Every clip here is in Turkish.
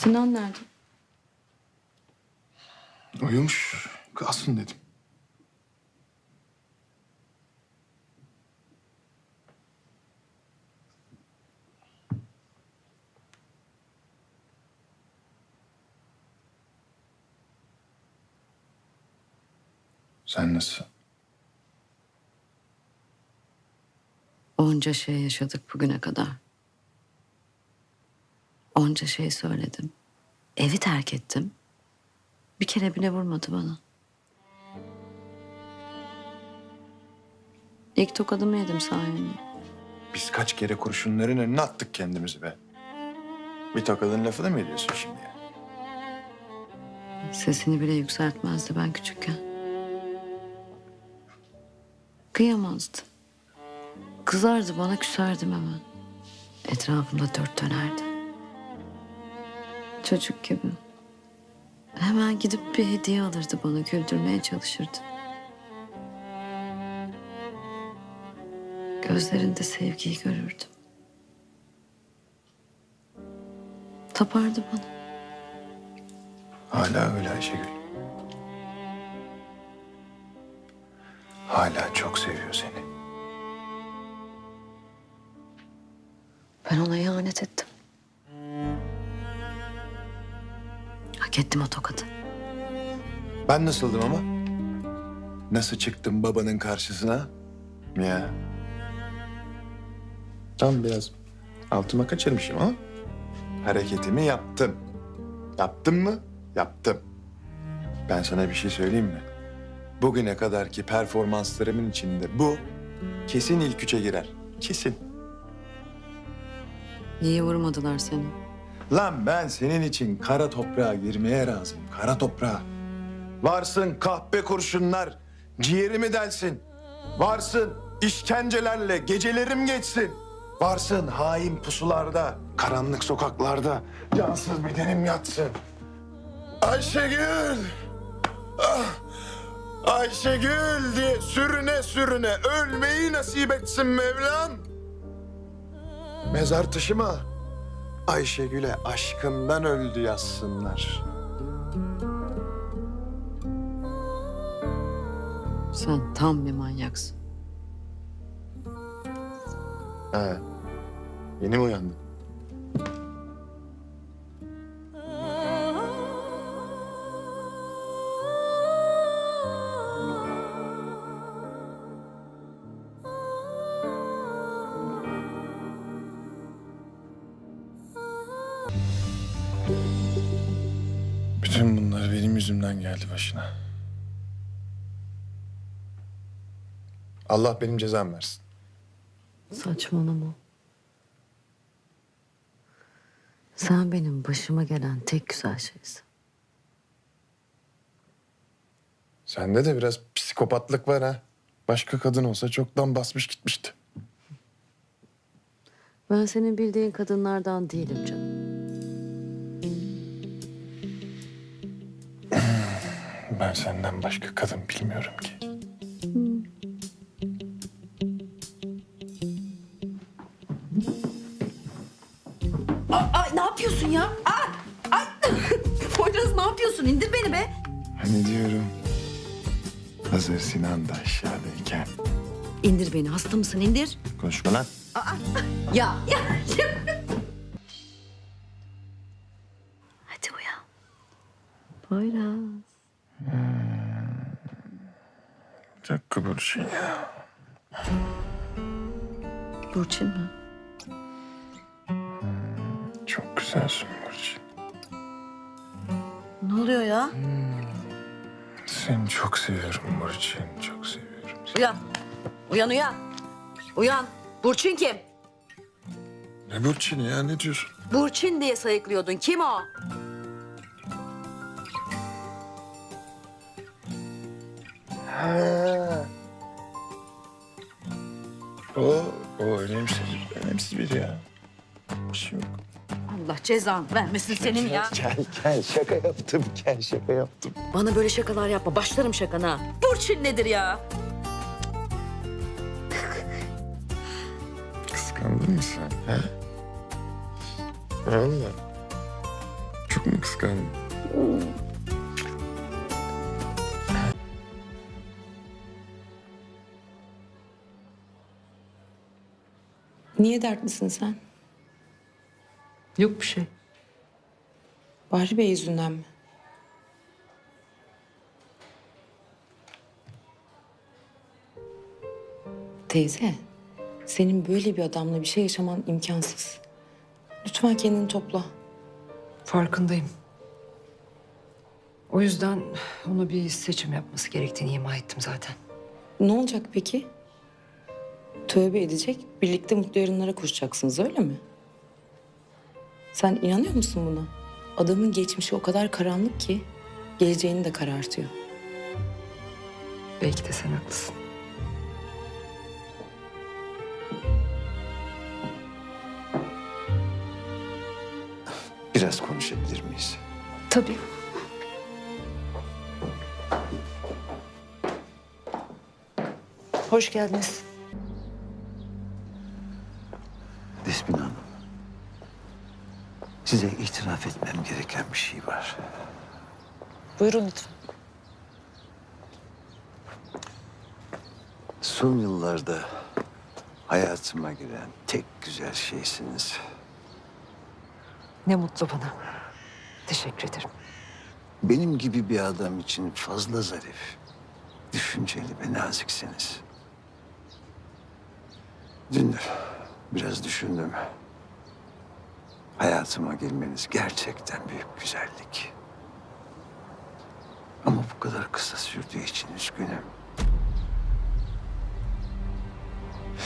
Sinan nerede? Uyumuş. Kalsın dedim. Sen nasılsın? Onca şey yaşadık bugüne kadar. Onca şey söyledim. Evi terk ettim. Bir kere bile vurmadı bana. İlk tokadımı yedim sayende. Biz kaç kere kurşunların önüne attık kendimizi be. Bir tokadın lafını mı ediyorsun şimdi ya? Sesini bile yükseltmezdi ben küçükken. Kıyamazdı. Kızardı bana küserdim hemen. Etrafımda dört dönerdi. Çocuk gibi. Hemen gidip bir hediye alırdı bana güldürmeye çalışırdı. Gözlerinde sevgiyi görürdüm. Tapardı bana. Hala öyle Ayşegül. Hala çok seviyor seni. Ben ona ihanet ettim. Ettim o tokadı. Ben nasıldım ama? Nasıl çıktım babanın karşısına? Ya. Tam biraz altıma kaçırmışım ama hareketimi yaptım. Yaptım mı? Yaptım. Ben sana bir şey söyleyeyim mi? Bugüne kadarki performanslarımın içinde bu kesin ilk üçe girer. Kesin. Niye vurmadılar seni? Lan ben senin için kara toprağa girmeye razıyım. Kara toprağa. Varsın kahpe kurşunlar, ciğerimi delsin. Varsın işkencelerle gecelerim geçsin. Varsın hain pusularda, karanlık sokaklarda cansız bedenim yatsın. Ayşegül! Ah! Ayşegül diye sürüne sürüne ölmeyi nasip etsin Mevlam. Mezar taşıma Ayşegül'e aşkımdan öldü yazsınlar. Sen tam bir manyaksın. He. Yeni mi uyandın? Yüzümden geldi başına. Allah benim cezam versin. Saçmalama. Sen benim başıma gelen tek güzel şeysin. Sende de biraz psikopatlık var ha. Başka kadın olsa çoktan basmış gitmişti. Ben senin bildiğin kadınlardan değilim canım. Ben senden başka kadın bilmiyorum ki. Ay ne yapıyorsun ya? Ay, ay. Poyraz ne yapıyorsun? İndir beni be. Hani diyorum. Hazır Sinan da aşağıdayken. İndir beni. Hasta mısın? İndir. Konuşma lan. Ya. ya. Hadi uyan. Poyraz. Bir dakika Burçin ya. Burçin mi? Çok güzelsin Burçin. Ne oluyor ya? Seni çok seviyorum Burçin. Çok seviyorum. Uyan. Uyan uyan. Uyan. Burçin kim? Ne Burçin ya ne diyorsun? Burçin diye sayıklıyordun. Kim o? Ha. O, o önemsiz, önemsiz biri ya. Bir şey yok. Allah cezanı vermesin senin ya. Gel gel şaka yaptım gel şaka yaptım. Bana böyle şakalar yapma. Başlarım şakana. Burçin nedir ya? Kıskandın mı sen? Ha? Valla. Çok mu kıskandın? Niye dertlisin sen? Yok bir şey. Bahri Bey yüzünden mi? Teyze, senin böyle bir adamla bir şey yaşaman imkansız. Lütfen kendini topla. Farkındayım. O yüzden ona bir seçim yapması gerektiğini ima ettim zaten. Ne olacak peki? Tövbe edecek, birlikte mutlu yarınlara koşacaksınız öyle mi? Sen inanıyor musun buna? Adamın geçmişi o kadar karanlık ki geleceğini de karartıyor. Belki de sen haklısın. Biraz konuşabilir miyiz? Tabii. Hoş geldiniz. Despina Hanım. Size itiraf etmem gereken bir şey var. Buyurun lütfen. Son yıllarda hayatıma giren tek güzel şeysiniz. Ne mutlu bana. Teşekkür ederim. Benim gibi bir adam için fazla zarif, düşünceli ve naziksiniz. Dün biraz düşündüm. Hayatıma gelmeniz gerçekten büyük güzellik. Ama bu kadar kısa sürdüğü için üzgünüm.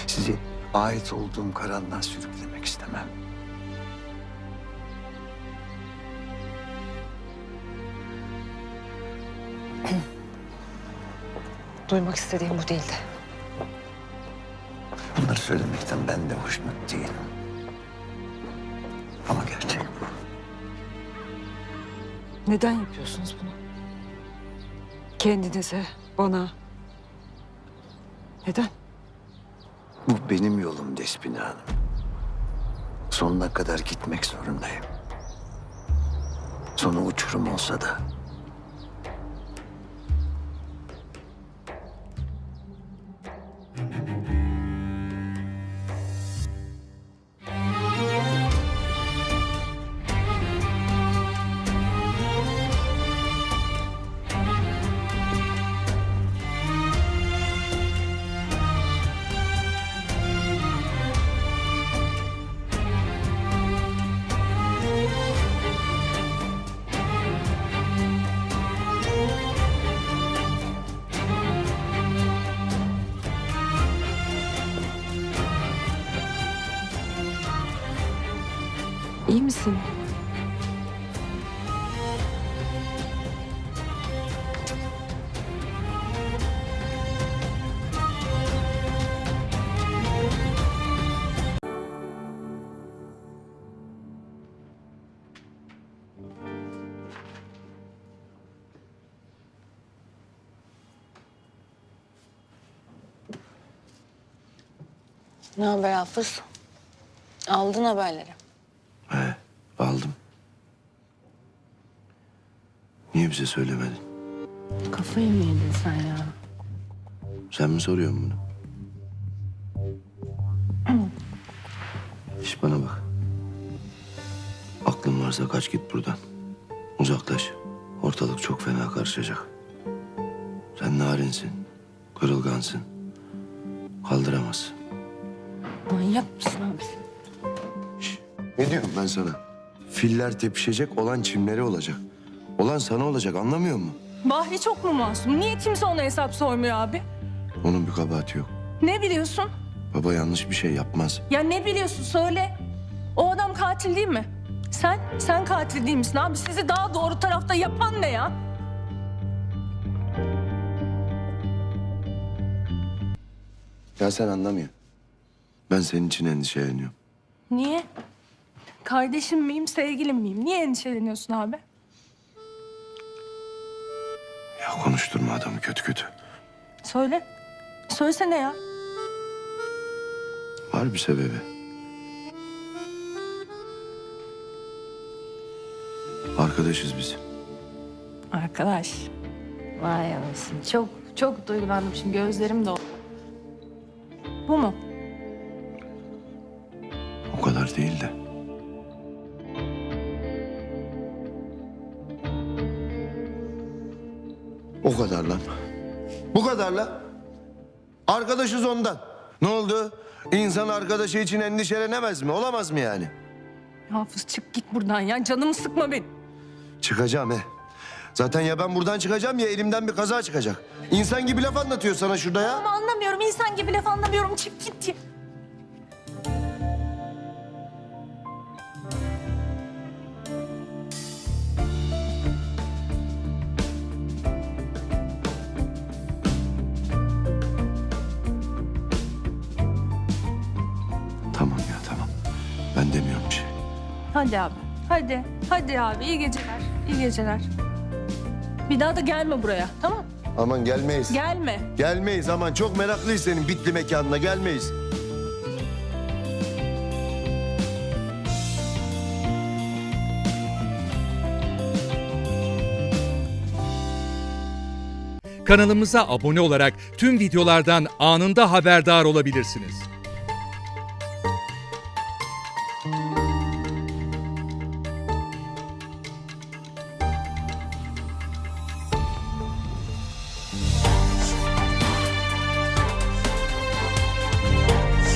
Sizi ait olduğum karanlığa sürüklemek istemem. Duymak istediğim bu değildi. Bunları söylemekten ben de hoşnut değilim. Neden yapıyorsunuz bunu? Kendinize, bana. Neden? Bu benim yolum Despina Hanım. Sonuna kadar gitmek zorundayım. Sonu uçurum olsa da. Misin? Ne haber Hafız? Aldın haberleri. He, aldım. Niye bize söylemedin? Kafayı mı yedin sen ya? Sen mi soruyorsun bunu? İş bana bak. Aklın varsa kaç git buradan. Uzaklaş. Ortalık çok fena karışacak. Sen narinsin. Kırılgansın. Kaldıramazsın. Manyak mısın abi? Ne diyorum ben sana? Filler tepişecek, olan çimleri olacak. Olan sana olacak, anlamıyor musun? Bahri çok mu masum? Niye kimse ona hesap sormuyor abi? Onun bir kabahati yok. Ne biliyorsun? Baba yanlış bir şey yapmaz. Ya ne biliyorsun söyle. O adam katil değil mi? Sen, sen katil değil misin abi? Sizi daha doğru tarafta yapan ne ya? Ya sen anlamıyorsun. Ben senin için endişeleniyorum. Niye? Kardeşim miyim, sevgilim miyim? Niye endişeleniyorsun abi? Ya konuşturma adamı kötü kötü. Söyle. Söylesene ya. Var bir sebebi. Arkadaşız biz. Arkadaş. Vay anasını. Çok çok duygulandım şimdi gözlerim doldu. Bu mu? O kadar değil de. O kadar lan. Bu kadar lan. Arkadaşız ondan. Ne oldu? İnsan arkadaşı için endişelenemez mi? Olamaz mı yani? Hafız çık git buradan ya. Canımı sıkma benim. Çıkacağım he. Zaten ya ben buradan çıkacağım ya elimden bir kaza çıkacak. İnsan gibi laf anlatıyor sana şurada ya. Ama anlamıyorum. insan gibi laf anlamıyorum. Çık git Ben demiyorum bir şey. Hadi abi. Hadi. Hadi abi. iyi geceler. İyi geceler. Bir daha da gelme buraya. Tamam Aman gelmeyiz. Gelme. Gelmeyiz aman çok meraklıyız senin bitli mekanına gelmeyiz. Kanalımıza abone olarak tüm videolardan anında haberdar olabilirsiniz.